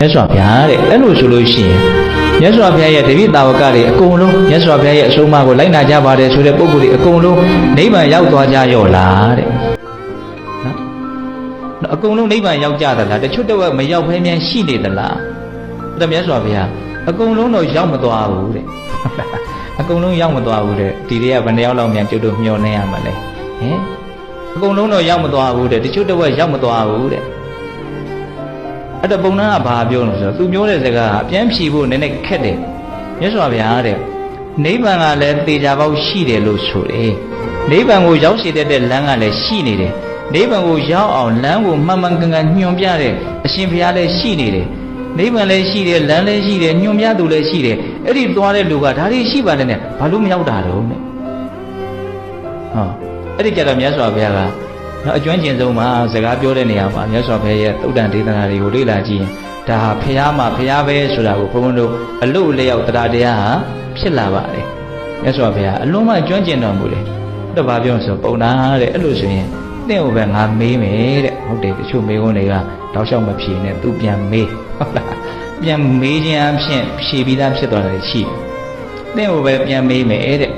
မြတ်စွာဘုရားတဲ့အဲ့လိုဆိုလို့ရှိရင်မြတ်စွာဘုရားရဲ့တပည့်တာဝကတွေအကုန်လုံးမြတ်စွာဘုရားရဲ့အဆုံးအမကိုလိုက်နာကြပါတယ်ဆိုတဲ့ပုဂ္ဂိုလ်တွေအကုန်လုံးနိဗ္ဗာန်ရောက်သွားကြရောလားတဲ့နော်အကုန်လုံးနိဗ္ဗာန်ရောက်ကြသလားတချို့တော့မရောက်ဘဲမြန်ရှိနေသလားအဲ့ဒါမြတ်စွာဘုရားအကုန်လုံးတော့ရောက်မသွားဘူးတဲ့အကုန်လုံးရောက်မသွားဘူးတဲ့ဒီတွေကဘယ်နှယောက်လောက်မြန်ကျွတ်တို့မျောနေရမှာလဲဟင်အကုန်လုံးတော့ရောက်မသွားဘူးတဲ့တချို့တော့ရောက်မသွားဘူးတဲ့ အဲ့တော့ပုံနာကဘာပြောလို့ဆိုတော့သူပြောတဲ့စကားကအပြန်ဖြေဖို့နည်းနည်းခက်တယ်မြတ်စွာဘုရားတဲ့နိဗ္ဗာန်ကလည်းသေချာပေါက်ရှိတယ်လို့ဆိုတယ်နိဗ္ဗာန်ကိုရောက်ရှိတတ်တဲ့လမ်းကလည်းရှိနေတယ်နိဗ္ဗာန်ကိုရောက်အောင်လမ်းကိုမှန်မှန်ကန်ကန်ညွှန်ပြတဲ့အရှင်ဘုရားလည်းရှိနေတယ်နိဗ္ဗာန်လည်းရှိတယ်လမ်းလည်းရှိတယ်ညွှန်ပြသူလည်းရှိတယ်အဲ့ဒီသွားတဲ့လူကဒါတွေရှိပါတယ်နဲ့ဘာလို့မရောက်တာတော့နဲ့ဟောအဲ့ဒီကြတော့မြတ်စွာဘုရားက နော်အကျွမ်းကျင်ဆုံးမှာစကားပြောတဲ့နေရာမှာမြတ်စွာဘုရားရဲ့သုတ္တန်ဒေသနာတွေကိုလေ့လာကြည့်ရင်ဒါဟာဖះမှာဖះပဲဆိုတာကိုဘုန်းဘုန်းတို့အလို့လျောက်တရားတရားဟာဖြစ်လာပါတယ်မြတ်စွာဘုရားအလုံးမကျွမ်းကျင်တော်မူတယ်တော့ဘာပြောဆိုပုံနာတဲ့အဲ့လိုဆိုရင်တင့်ဟိုပဲငါမေးမယ်တဲ့ဟုတ်တယ်တချို့မေးခွန်းတွေကတောက်လျှောက်မဖြေနဲ့သူပြန်မေးဟုတ်လားပြန်မေးခြင်းအဖြစ်ဖြေပြီးသားဖြစ်သွားတယ်ရှိတယ်တင့်ဟိုပဲပြန်မေးမယ်တဲ့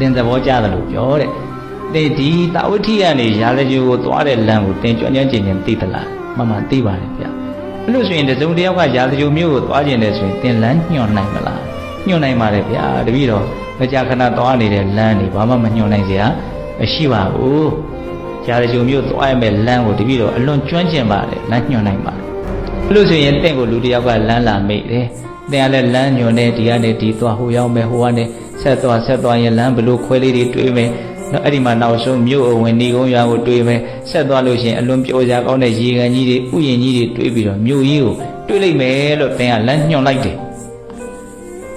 တင်သဘောကျတယ်လို့ပြောတဲ့ တဲ့ဒီတာဝတိကနေရာဇဂိုကိုသွားတဲ့လမ်းကိုတင်ကြွညံ့ကျင်ကျင်သိသလားမှန်မှန်သိပါတယ်ဗျအဲ့လို့ဆိုရင်တစုံတစ်ယောက်ကရာဇဂိုမြို့ကိုသွားကျင်တယ်ဆိုရင်တင်လမ်းညွှန်နိုင်မလားညွှန်နိုင်ပါတယ်ဗျာတပည့်တော်မကြာခဏသွားနေတဲ့လမ်းတွေဘာမှမညွှန်နိုင်စရာမရှိပါဘူးရာဇဂိုမြို့သွားရမယ့်လမ်းကိုတပည့်တော်အလွန်ကျွမ်းကျင်ပါတယ်လမ်းညွှန်နိုင်ပါတယ်အဲ့လို့ဆိုရင်တင့်ကိုလူတစ်ယောက်ကလမ်းလာမိတ်တယ်တင်ကလည်းလမ်းညွှန်နေဒီကနေဒီသွားဟိုရောက်မယ်ဟိုကနေဆက်သွားဆက်သွားရင်လမ်းဘလို့ခွဲလေးတွေတွေးမယ် နော်အဲ့ဒီမှာနောက်ဆုံးမြို့အဝင်နေကုန်းရွာကိုတွေးမယ်ဆက်သွားလို့ရှိရင်အလွန်ပျော်စရာကောင်းတဲ့ရေကန်ကြီးတွေဥယျာဉ်ကြီးတွေတွေးပြီးတော့မြို့ကြီးကိုတွေးလိုက်မယ်လို့တင်ကလမ်းညွှန်လိုက်တယ်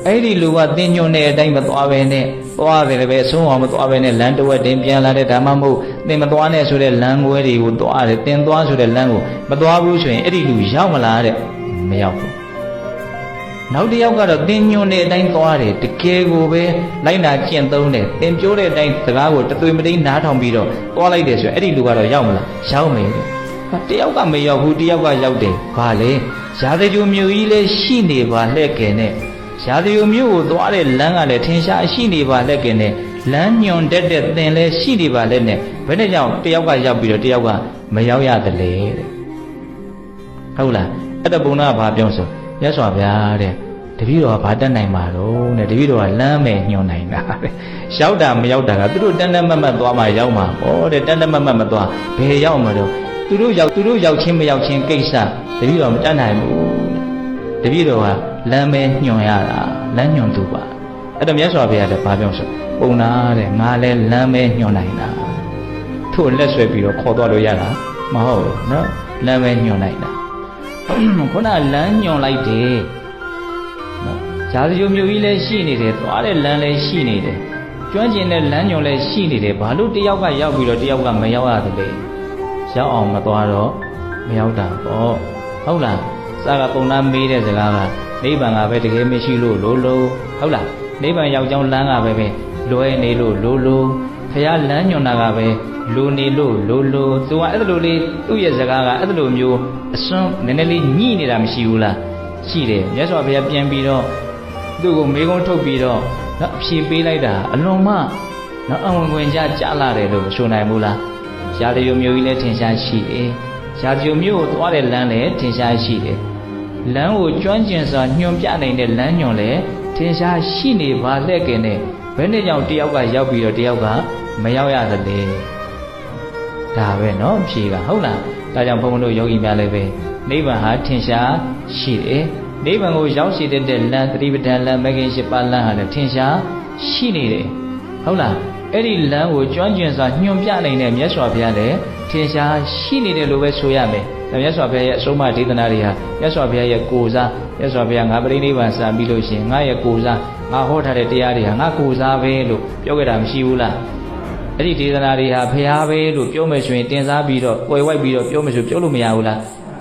အဲ့ဒီလူကတင်ညွှန်တဲ့အတိုင်းမသွားဘဲနဲ့သွားတယ်လည်းပဲအဆုံးအောင်မသွားဘဲနဲ့လမ်းတစ်ဝက်တင်ပြန်လာတဲ့ဓမ္မမဟုတ်တင်မသွားနဲ့ဆိုတဲ့လမ်းခွဲတွေကိုသွားတယ်တင်သွားဆိုတဲ့လမ်းကိုမသွားဘူးဆိုရင်အဲ့ဒီလူရောက်မလားတဲ့မရောက်ဘူး နောက်တစ်ယောက်ကတော့တင်းညွန့်တဲ့အတိုင်းသွားတယ်တကယ်ကိုပဲလိုက်နာကျင့်သုံးတယ်တင်ပြောတဲ့အတိုင်းစကားကိုတသွေမတိန်နားထောင်ပြီးတော့သွားလိုက်တယ်ဆိုရင်အဲ့ဒီလူကတော့ရောက်မလားရောက်မယ်ဟာတယောက်ကမရောက်ဘူးတယောက်ကရောက်တယ်ဘာလဲရာဇဂိုမျိုးကြီးလည်းရှိနေပါလှဲ့ကင်နဲ့ရာဇဂိုမျိုးကိုသွားတဲ့လမ်းကလည်းထင်ရှားရှိနေပါလှဲ့ကင်နဲ့လမ်းညွန်တက်တဲ့သင်လည်းရှိနေပါလဲနဲ့ဘယ်နဲ့ကြောင့်တယောက်ကရောက်ပြီးတော့တယောက်ကမရောက်ရသလဲတဲ့ဟုတ်လားအဲ့တော့ဘုံနာကဘာပြောဆိုမြတ်စွာဘုရားတဲ့ တပည့်တော်ကဘာတက်နိုင်မှာတော့တဲ့တပည့်တော်ကလမ်းမဲ့ညွန်နိုင်တာတဲ့ရောက်တာမရောက်တာကသူတို့တန်တန်မတ်မတ်သွားမှရောက်မှာဟောတဲ့တန်တန်မတ်မတ်မသွားဘယ်ရောက်မှာတော့သူတို့ရောက်သူတို့ရောက်ချင်းမရောက်ချင်းကိစ္စတပည့်တော်မတတ်နိုင်ဘူးတပည့်တော်ကလမ်းမဲ့ညွန်ရတာလမ်းညွန်သူပါအဲ့တော့မြတ်စွာဘုရားလည်းဘာပြောဆိုပုံနာတဲ့ငါလဲလမ်းမဲ့ညွန်နိုင်တာထို့လက်ဆွဲပြီးတော့ခေါ်သွားလို့ရတာမဟုတ်ဘူးနော်လမ်းမဲ့ညွန်နိုင်တာခုနလမ်းညွန်လိုက်တယ် နော်ဇာတိယမျိုးကြီးလည်းရှိနေတယ်သွားတဲ့လမ်းလည်းရှိနေတယ်ကျွမ်းကျင်တဲ့လမ်းညွန်လည်းရှိနေတယ်ဘာလို့တယောက်ကရောက်ပြီးတော့တယောက်ကမရောက်ရတယ်လဲရောက်အောင်မသွားတော့မရောက်တာပေါ့ဟုတ်လားစာကပုံနာမေးတဲ့စကားကနိဗ္ဗာန်ကပဲတကယ်မရှိလို့လို့လို့ဟုတ်လားနိဗ္ဗာန်ရောက်ကြောင်းလမ်းကပဲပဲလွယ်နေလို့လို့လို့ဖះလမ်းညွန်တာကပဲလူနေလို့လို့လို့သူကအဲ့လိုလေးသူ့ရဲ့စကားကအဲ့လိုမျိုးအစွန်းနည်းနည်းလေးညှိနေတာမရှိဘူးလားရှိတယ်မြတ်စွာဘုရားပြန်ပြီးတော့ သူ့ကိုမေကုန်းထုတ်ပြီးတော့နော်အဖြေပေးလိုက်တာအလွန်မှနော်အဝင်ဝင်ကြကြလာတယ်လို့ဆိုနိုင်ဘူးလားရာဇယုမျိုးကြီးလည်းထင်ရှားရှိတယ်ရာဇယုမျိုးကိုသွားတဲ့လမ်းလည်းထင်ရှားရှိတယ်လမ်းကိုကျွမ်းကျင်စွာညွှန်ပြနိုင်တဲ့လမ်းညွှန်လည်းထင်ရှားရှိနေပါလက်ခင်နဲ့ဘယ်နဲ့ကြောင့်တယောက်ကရောက်ပြီးတော့တယောက်ကမရောက်ရသလဲဒါပဲเนาะဖြေကဟုတ်လားဒါကြောင့်ဘုန်းဘုန်းတို့ယောဂီများလည်းပဲနိဗ္ဗာန်ဟာထင်ရှားရှိတယ် နိဗ္ဗာန်ကိုရောက်ရှိတဲ့လမ်းသတိပဋ္ဌာန်လမ်းမဂ္ဂင်၈ပါးလမ်းဟာလည်းထင်ရှားရှိနေတယ်ဟုတ်လားအဲ့ဒီလမ်းကိုကျွမ်းကျင်စွာညွှန်ပြနိုင်တဲ့မြတ်စွာဘုရားလည်းထင်ရှားရှိနေတယ်လို့ပဲဆိုရမယ်ဒါမြတ်စွာဘုရားရဲ့အဆုံးအမဒေသနာတွေဟာမြတ်စွာဘုရားရဲ့ကိုယ်စားမြတ်စွာဘုရားငါပရိနိဗ္ဗာန်စံပြီးလို့ရှိရင်ငါရဲ့ကိုယ်စားငါဟောထားတဲ့တရားတွေဟာငါကိုယ်စားပဲလို့ပြောခဲ့တာမရှိဘူးလားအဲ့ဒီဒေသနာတွေဟာဘုရားပဲလို့ပြောမယ်ဆိုရင်တင်စားပြီးတော့ကွယ်ဝိုက်ပြီးတော့ပြောမယ်ဆိုပြောလို့မရဘူးလား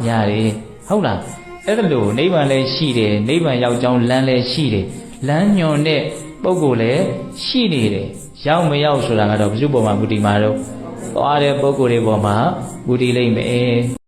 ရတယ်ဟုတ်လား အဲ့ဒါလို့နိဗ္ဗာန်လည်းရှိတယ်နိဗ္ဗာန်ရောက်ကြောင်းလမ်းလည်းရှိတယ်လမ်းညွန်တဲ့ပုဂ္ဂိုလ်လည်းရှိနေတယ်ရောက်မရောက်ဆိုတာကတော့ဘု து ပေါ်မှာမူတည်မှာတော့သွားတဲ့ပုဂ္ဂိုလ်တွေပေါ်မှာမူတည်လိမ့်မယ်